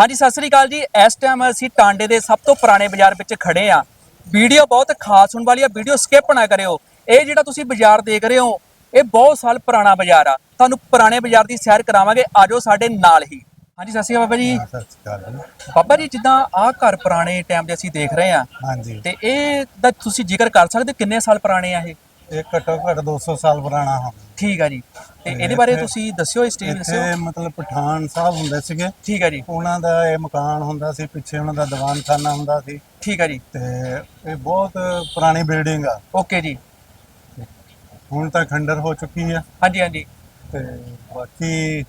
ਹਾਂਜੀ ਸਤਿ ਸ੍ਰੀ ਅਕਾਲ ਜੀ। ਇਸ ਟਾਈਮ ਅਸੀਂ ਟਾਂਡੇ ਦੇ ਸਭ ਤੋਂ ਪੁਰਾਣੇ ਬਾਜ਼ਾਰ ਵਿੱਚ ਖੜੇ ਆ ਵੀਡੀਓ ਬਹੁਤ ਖਾਸ ਹੋਣ ਵਾਲੀ ਆ ਵੀਡੀਓ ਸਕਿਪ ਨਾ ਕਰਿਓ। ਇਹ ਜਿਹੜਾ ਤੁਸੀਂ ਬਾਜ਼ਾਰ ਦੇਖ ਰਹੇ ਹੋ ਇਹ ਬਹੁਤ ਸਾਲ ਪੁਰਾਣਾ ਬਾਜ਼ਾਰ ਆ। ਤੁਹਾਨੂੰ ਪੁਰਾਣੇ ਬਾਜ਼ਾਰ ਦੀ ਸੈਰ ਕਰਾਵਾਂਗੇ ਆਜੋ ਸਾਡੇ ਨਾਲ ਹੀ। ਹਾਂਜੀ ਸਤਿ ਸ੍ਰੀ ਅਕਾਲ ਬਾਬਾ ਜੀ। ਸਤਿ ਸ਼੍ਰੀ ਅਕਾਲ ਜੀ। ਬਾਬਾ ਜੀ ਜਿੱਦਾਂ ਆਹ ਘਰ ਪੁਰਾਣੇ ਟਾਈਮ ਦੇ ਅਸੀਂ ਦੇਖ ਰਹੇ ਆ ਹਾਂਜੀ। ਤੇ ਇਹ ਦਾ ਤੁਸੀਂ ਜ਼ਿਕਰ ਕਰ ਸਕਦੇ ਹੋ ਕਿੰਨੇ ਸਾਲ ਪੁਰਾਣੇ ਆ ਇਹ? ਇਹ ਘੱਟੋ ਘੱਟ 200 ਸਾਲ ਪੁਰਾਣਾ ਹੈ। ਠੀਕ ਆ ਜੀ। ਤੇ ਇਹਦੇ ਬਾਰੇ ਤੁਸੀਂ ਦੱਸਿਓ ਇਸ ਟੀਮ ਦੱਸਿਓ। ਇੱਥੇ ਮਤਲਬ ਪਠਾਨ ਸਾਹਿਬ ਹੁੰਦੇ ਸੀਗੇ। ਠੀਕ ਆ ਜੀ। ਉਹਨਾਂ ਦਾ ਇਹ ਮਕਾਨ ਹੁੰਦਾ ਸੀ ਪਿੱਛੇ ਉਹਨਾਂ ਦਾ ਦੀਵਾਨਖਾਨਾ ਹੁੰਦਾ ਸੀ। ਠੀਕ ਆ ਜੀ। ਤੇ ਇਹ ਬਹੁਤ ਪੁਰਾਣੀ ਬਿਲਡਿੰਗ ਆ। ਓਕੇ ਜੀ। ਹੁਣ ਤਾਂ ਖੰਡਰ ਹੋ ਚੁੱਕੀ ਆ। ਹਾਂਜੀ ਹਾਂਜੀ। ਤੇ ਬਾਕੀ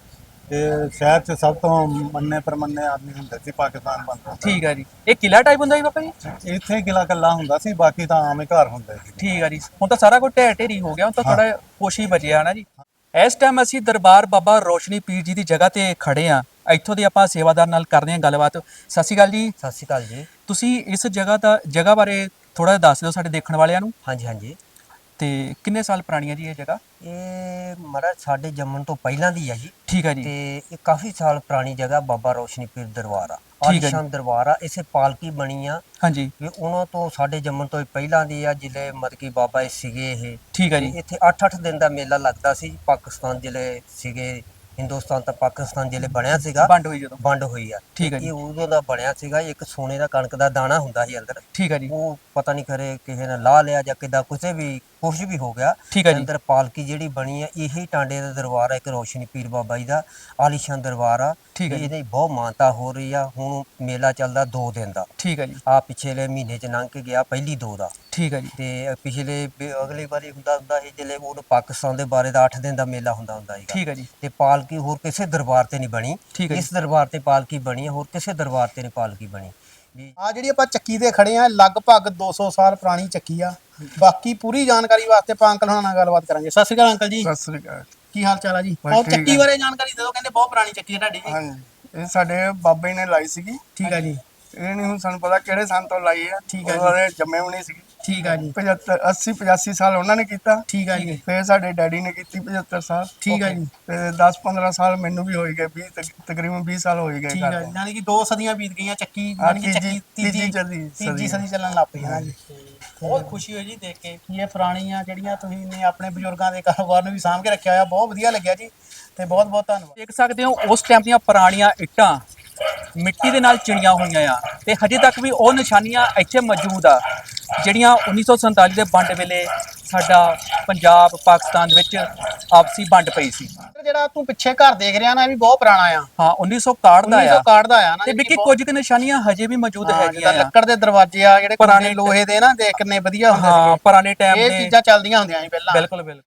ਇਹ ਸ਼ਹਿਰ 'ਚ ਸਭ ਤੋਂ ਮੰਨੇ ਪਰਮੰਨੇ ਆਦਮੀ ਹੁੰਦੇ ਸੀ ਪਾਕਿਸਤਾਨ ਬੰਦ ਠੀਕ ਆ ਜੀ। ਇਹ ਕਿਲਾ ਟਾਈਪ ਹੁੰਦਾ ਜੀ ਬਾਬਾ ਜੀ? ਇੱਥੇ ਕਿਲਾ ਕੱਲਾ ਹੁੰਦਾ ਸੀ ਬਾਕੀ ਤਾਂ ਆਮ ਹੀ ਘਰ ਹੁੰਦੇ ਸੀ। ਠੀਕ ਆ ਜੀ। ਹੁਣ ਤਾਂ ਸਾਰਾ ਕੁਝ ਢਹਿ ਢੇਰੀ ਹੋ ਗਿਆ ਹੁਣ ਤਾਂ ਥੋੜਾ ਕੁਛ ਹੀ ਬਚਿਆ ਨਾ ਜੀ? ਇਸ ਟਾਈਮ ਅਸੀਂ ਦਰਬਾਰ ਬਾਬਾ ਰੋਸ਼ਨੀ ਪੀਰ ਜੀ ਦੀ ਜਗ੍ਹਾ ਤੇ ਖੜੇ ਆ ਇੱਥੋਂ ਦੇ ਆਪਾਂ ਸੇਵਾਦਾਰ ਨਾਲ ਕਰਦੇ ਹਾਂ ਗੱਲਬਾਤ। ਸਤਿ ਸ਼੍ਰੀ ਅਕਾਲ ਜੀ। ਸਤਿ ਸ਼੍ਰੀ ਅਕਾਲ ਜੀ। ਤੁਸੀਂ ਇਸ ਜਗ੍ਹਾ ਦਾ ਜਗ੍ਹਾ ਬਾਰੇ ਥੋੜਾ ਦੱਸ ਦਿਓ ਸਾਡੇ ਦੇਖਣ ਵਾਲਿਆਂ ਨੂੰ। ਹਾਂਜੀ ਹਾਂਜੀ। ਤੇ ਕਿੰਨੇ ਸਾਲ ਪੁਰਾਣੀ ਹੈ ਜੀ ਇਹ ਜਗ੍ਹਾ? ਇਹ ਮਹਾਰਾਜ ਸਾਡੇ ਜੰਮਣ ਤੋਂ ਪਹਿਲਾਂ ਦੀ ਹੈ ਜੀ। ਠੀਕ ਹੈ ਜੀ। ਤੇ ਇਹ ਕਾਫੀ ਸਾਲ ਪੁਰਾਣੀ ਜਗ੍ਹਾ ਬਾਬਾ ਰੋਸ਼ਨੀ ਪੀਰ ਦਰਬਾਰ ਆ। ਠੀਕ ਹੈ ਜੀ। ਆਲੀਸ਼ਾਨ ਦਰਬਾਰ ਆ ਇਸੇ ਪਾਲਕੀ ਬਣੀ ਆ। ਹਾਂਜੀ। ਵੀ ਉਹਨਾਂ ਤੋਂ ਸਾਡੇ ਜੰਮਣ ਤੋਂ ਪਹਿਲਾਂ ਦੀ ਆ ਜ਼ਿਲ੍ਹੇ ਮਤਲਬ ਕਿ ਬਾਬਾ ਇਹ ਸੀਗੇ ਇਹ। ਠੀਕ ਹੈ ਜੀ। ਇੱਥੇ 8-8 ਦਿਨ ਦਾ ਮੇਲਾ ਲੱਗਦਾ ਸੀ। ਪਾਕਿਸਤਾਨ ਜ਼ਿਲ੍ਹੇ ਸੀਗੇ ਹਿੰਦੁਸਤਾਨ ਤਾਂ ਪਾਕਿਸਤਾਨ ਜ਼ਿਲ੍ਹੇ ਬਣਿਆ ਸੀਗਾ। ਵੰਡ ਹੋਈ ਜਦੋਂ। ਵੰਡ ਹੋਈ ਆ। ਠੀਕ ਹੈ ਜੀ। ਇਹ ਉਦੋਂ ਦਾ ਬਣਿਆ ਸੀਗਾ। ਇੱਕ ਸੋਨੇ ਦਾ ਕਣਕ ਦਾ ਦਾਣਾ ਹੁੰਦਾ ਸੀ ਅੰਦਰ। ਠੀਕ ਹੈ ਜੀ। ਉਹ ਪਤਾ ਨਹੀਂ ਕਰੇ ਕਿਸੇ ਨੇ ਲਾ ਲਿਆ ਜਾਂ ਕਿਦਾਂ ਕਿਸੇ ਵੀ ਕੁਝ ਵੀ ਹੋ ਗਿਆ। ਠੀਕ ਹੈ ਜੀ। ਅੰਦਰ ਪਾਲਕੀ ਜਿਹੜੀ ਬਣੀ ਹੈ ਇਹੀ ਟਾਂਡੇ ਦਾ ਦਰਬਾਰ ਹੈ ਇੱਕ ਰੋਸ਼ਨੀ ਪੀਰ ਬਾਬਾ ਜੀ ਦਾ ਆਲੀਸ਼ਾਨ ਦਰਬਾਰ ਆ। ਠੀਕ ਹੈ ਜੀ। ਇਹਦੀ ਬਹੁਤ ਮਾਨਤਾ ਹੋ ਰਹੀ ਆ। ਹੁਣ ਮੇਲਾ ਚੱਲਦਾ 2 ਦਿਨ ਦਾ। ਠੀਕ ਹੈ ਜੀ। ਆ ਪਿਛਲੇ ਮਹੀਨੇ ਚ ਲੰਘ ਕੇ ਗਿਆ ਪਹਿਲੀ ਦੋ ਦਾ। ਠੀਕ ਹੈ ਜੀ। ਤੇ ਪਿਛਲੇ ਵੀ ਅਗਲੀ ਵਾਰੀ ਹੁੰਦਾ ਹੁੰਦਾ ਸੀ ਜਿਹੜੇ ਉਹ ਪਾਕਿਸਤਾਨ ਦੇ ਬਾਰੇ ਦਾ 8 ਦਿਨ ਦਾ ਮੇਲਾ ਹੁੰਦਾ ਹੁੰਦਾ ਸੀਗਾ। ਠੀਕ ਹੈ ਜੀ। ਤੇ ਪਾਲਕੀ ਹੋਰ ਕਿਸੇ ਦਰਬਾਰ ਤੇ ਨਹੀਂ ਬਣੀ। ਠੀਕ ਹੈ ਜੀ। ਇਸ ਦਰਬਾਰ ਤੇ ਪਾਲਕੀ ਬਣੀ ਹੈ ਹੋਰ ਕਿਸੇ ਦਰਬਾਰ ਤੇ ਨਹੀਂ ਪਾਲਕੀ ਬਣੀ। ਵੀ ਆ ਜਿਹੜੀ ਆਪਾਂ ਚੱਕੀ ਤੇ ਖੜੇ ਆ ਲਗਭਗ 200 ਸਾਲ ਪੁਰਾਣੀ ਚੱਕੀ ਆ। ਬਾਕੀ ਪੂਰੀ ਜਾਣਕਾਰੀ ਵਾਸਤੇ ਆਪਾਂ ਅੰਕਲ ਹੋਣਾ ਨਾਲ ਗੱਲਬਾਤ ਕਰਾਂਗੇ। ਸਤਿ ਸ਼੍ਰੀ ਅਕਾਲ ਅੰਕਲ ਜੀ। ਸਤਿ ਸ੍ਰੀ ਅਕਾਲ। ਕੀ ਹਾਲ ਚਾਲ ਆ ਜੀ? ਬਸ ਠੀਕ ਚੱਕੀ ਆ। ਬਾਰੇ ਜਾਣਕਾਰੀ ਦੇ ਦਿਓ ਕਹਿੰਦੇ ਬਹੁਤ ਪੁਰਾਣੀ ਚੱਕੀ ਹੈ ਤੁਹਾਡੀ ਜੀ। ਹਾਂਜੀ। ਇਹ ਸਾਡੇ ਬਾਬੇ ਨੇ ਲਾਈ ਸੀਗੀ। ਠੀਕ ਆ ਜੀ। ਇਹ ਨਹੀਂ ਹੁਣ ਸਾਨੂੰ ਪਤਾ ਕਿਹੜੇ ਸੰਨ ਤੋਂ ਲਾਈ ਹੈ ਠੀਕ ਆ ਜੀ। ਜੰਮੇ ਵੀ ਨਹੀਂ ਸੀਗੇ। ਠੀਕ ਆ ਜੀ। 75 80 85 ਸਾਲ ਉਹਨਾਂ ਨੇ ਕੀਤਾ। ਠੀਕ ਆ ਜੀ। ਫਿਰ ਸਾਡੇ ਡੈਡੀ ਨੇ ਕੀਤੀ 75 ਸਾਲ। ਠੀਕ ਆ ਜੀ। ਤੇ 10 15 ਸਾਲ ਮੈਨੂੰ ਵੀ ਹੋਈ ਗਏ 20 ਤਕ- ਤਕਰੀਬਨ 20 ਸਾਲ ਹੋਈ ਗਏ ਠੀਕ ਆ ਜੀ। ਯਾਨੀ ਕਿ ਦੋ ਸਦੀਆਂ ਬੀਤ ਗਈਆਂ ਚੱਕੀ ਹਾਂ, ਯਾਨੀ ਕਿ ਚੱਕੀ ਤੀਜੀ- ਤੀਜੀ ਤੀਜੀ ਸਦੀ। ਸਦੀ ਚੱਲਣ ਲੱਗ ਪਈ ਹੈ ਨਾ ਜੀ ਬਹੁਤ ਖੁਸ਼ੀ ਹੋਈ ਜੀ ਦੇਖ ਕੇ ਕਿ ਇਹ ਪੁਰਾਣੀਆਂ ਜਿਹੜੀਆਂ ਤੁਸੀਂ ਨੇ ਆਪਣੇ ਬਜ਼ੁਰਗਾਂ ਦੇ ਕਾਰੋਬਾਰ ਨੂੰ ਵੀ ਸਾਂਭ ਕੇ ਰੱਖਿਆ ਹੋਇਆ ਬਹੁਤ ਵਧੀਆ ਲੱਗਿਆ ਜੀ ਤੇ ਬਹੁਤ ਬਹੁਤ ਧੰਨਵਾਦ। ਦੇਖ ਸਕਦੇ ਹੋ ਉਸ ਟਾਈਮ ਦੀਆਂ ਪੁਰਾਣੀਆਂ ਇੱਟਾਂ ਮਿੱਟੀ ਦੇ ਨਾਲ ਚਿਣੀਆਂ ਹੋਈਆਂ ਆ ਤੇ ਹਜੇ ਤੱਕ ਵੀ ਉਹ ਨਿਸ਼ਾਨੀਆਂ ਇੱਥੇ ਮੌਜੂਦ ਆ ਜਿਹੜੀਆਂ 1947 ਦੇ ਵੰਡ ਵੇਲੇ ਸਾਡਾ ਪੰਜਾਬ ਪਾਕਿਸਤਾਨ ਦੇ ਵਿੱਚ ਆਪਸੀ ਵੰਡ ਪਈ ਸੀ। ਜਿਹੜਾ ਤੂੰ ਪਿੱਛੇ ਘਰ ਦੇਖ ਰਿਹਾ ਨਾ ਇਹ ਵੀ ਬਹੁਤ ਪੁਰਾਣਾ ਆ। ਹਾਂ 1961 ਦਾ ਆ। 1961 ਦਾ ਆ ਨਾ ਤੇ ਵਿੱਕੀ ਕੁਝ ਕੁ ਨਿਸ਼ਾਨੀਆਂ ਹਜੇ ਵੀ ਮੌਜੂਦ ਹੈਗੀਆਂ ਆ। ਲੱਕੜ ਦੇ ਦਰਵਾਜ਼ੇ ਆ ਜਿਹੜੇ ਪੁਰਾਣੇ ਲੋਹੇ ਦੇ ਨਾ ਦੇਖ ਕਿੰਨੇ ਵਧੀਆ ਹੁੰਦੇ ਹਾਂ ਪੁਰਾਣੇ ਟਾਈਮ ਇਹ ਦੇ। ਚੀਜ਼ਾਂ ਚੱਲਦੀਆਂ ਹੁੰਦੀਆਂ ਸੀ ਪਹਿਲਾਂ। ਬਿਲਕੁਲ ਬਿਲਕੁਲ।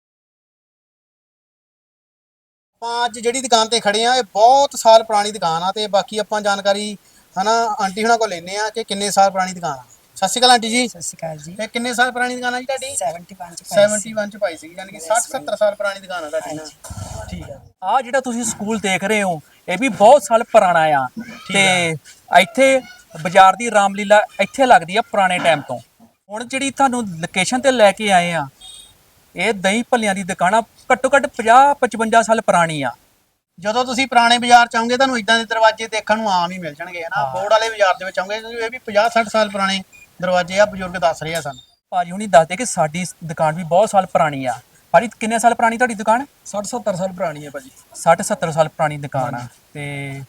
ਆਪਾਂ ਅੱਜ ਜਿਹੜੀ ਦੁਕਾਨ ਤੇ ਖੜੇ ਆ ਇਹ ਬਹੁਤ ਸਾਲ ਪੁਰਾਣੀ ਦੁਕਾਨ ਆ ਤੇ ਬਾਕੀ ਆਪਾਂ ਜਾਣਕਾਰੀ ਹਨਾ ਆਂਟੀ ਹੁਣਾਂ ਕੋਲ ਲੈਨੇ ਆ ਕਿ ਕਿੰਨੇ ਸਾਲ ਪੁਰਾਣੀ ਦੁਕਾਨ ਆ। ਸਤਿ ਸ਼੍ਰੀ ਅਕਾਲ ਆਂਟੀ ਜੀ। ਸਤਿ ਸ਼੍ਰੀ ਅਕਾਲ ਜੀ। ਇਹ ਕਿੰਨੇ ਸਾਲ ਪੁਰਾਣੀ ਦੁਕਾਨ ਆ ਜੀ ਤੁਹਾਡੀ? 71 ਚ ਪਾਈ ਸੀ। 71 ਚ ਪਾਈ ਸੀ ਯਾਨੀ ਕਿ 60 70 ਸਾਲ ਪੁਰਾਣੀ ਦੁਕਾਨ ਆ ਤੁਹਾਡੀ ਨਾ। ਠੀਕ ਆ। ਆ ਜਿਹੜਾ ਤੁਸੀਂ ਸਕੂਲ ਦੇਖ ਰਹੇ ਹੋ ਇਹ ਵੀ ਬਹੁਤ ਸਾਲ ਪੁਰਾਣਾ ਆ। ਤੇ ਇੱਥੇ ਬਾਜ਼ਾਰ ਦੀ ਰਾਮਲੀਲਾ ਇੱਥੇ ਲੱਗਦੀ ਆ ਪੁਰਾਣੇ ਟਾਈਮ ਤੋਂ। ਹੁਣ ਜਿਹੜੀ ਤੁਹਾਨੂੰ ਲੋਕੇਸ਼ਨ ਤੇ ਲੈ ਕੇ ਆਏ ਆ ਇਹ ਦਹੀਂ ਭੱਲਿਆਂ ਦੀ ਦੁਕਾਨ ਆ ਘੱਟੋ ਘੱਟ 50 55 ਸਾਲ ਪੁਰਾਣੀ ਆ। ਜਦੋਂ ਤੁਸੀਂ ਪੁਰਾਣੇ ਬਾਜ਼ਾਰ ਚ ਆਉਂਗੇ ਤੁਹਾਨੂੰ ਇਦਾਂ ਦੇ ਦਰਵਾਜ਼ੇ ਦੇਖਣ ਨੂੰ ਆਮ ਹੀ ਮਿਲ ਜਾਣਗੇ ਹਨਾ? ਬੋਰਡ ਵਾਲੇ ਬਾਜ਼ਾਰ ਦੇ ਵਿੱਚ ਆਉਂਗੇ ਇਹ ਵੀ 50 60 ਸਾਲ ਪੁਰਾਣੇ ਦਰਵਾਜ਼ੇ ਆ ਬਜ਼ੁਰਗ ਦੱਸ ਰਹੇ ਆ ਸਾਨੂੰ। ਭਾਜੀ ਹੁਣੀ ਦੱਸਦੇ ਕਿ ਸਾਡੀ ਦੁਕਾਨ ਵੀ ਬਹੁਤ ਸਾਲ ਪੁਰਾਣੀ ਆ। ਭਾਜੀ ਕਿੰਨੇ ਸਾਲ ਪੁਰਾਣੀ ਤੁਹਾਡੀ ਦੁਕਾਨ? 60 70 ਸਾਲ ਪੁਰਾਣੀ ਹੈ ਭਾਜੀ। 60 70 ਸਾਲ ਪੁਰਾਣੀ ਦੁਕਾਨ ਆ। ਤੇ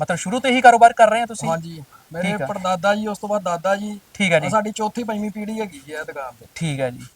ਮਤਲਬ ਸ਼ੁਰੂ ਤੋਂ ਇਹੀ ਕਾਰੋਬਾਰ ਕਰ ਰਹੇ ਆ ਤੁਸੀਂ? ਹਾਂਜੀ। ਮੇਰੇ ਆ। ਪੜਦਾਦਾ ਜੀ ਉਸ ਤੋਂ ਬਾਅਦ ਦਾਦਾ ਜੀ। ਠੀਕ ਹੈ ਜੀ। ਸਾਡੀ ਚੌਥੀ ਪੰਜਵੀਂ ਪੀੜ੍ਹੀ ਹੈਗੀ ਇਹ ਦੁਕਾਨ ਤੇ। ਠੀਕ ਹੈ ਜੀ।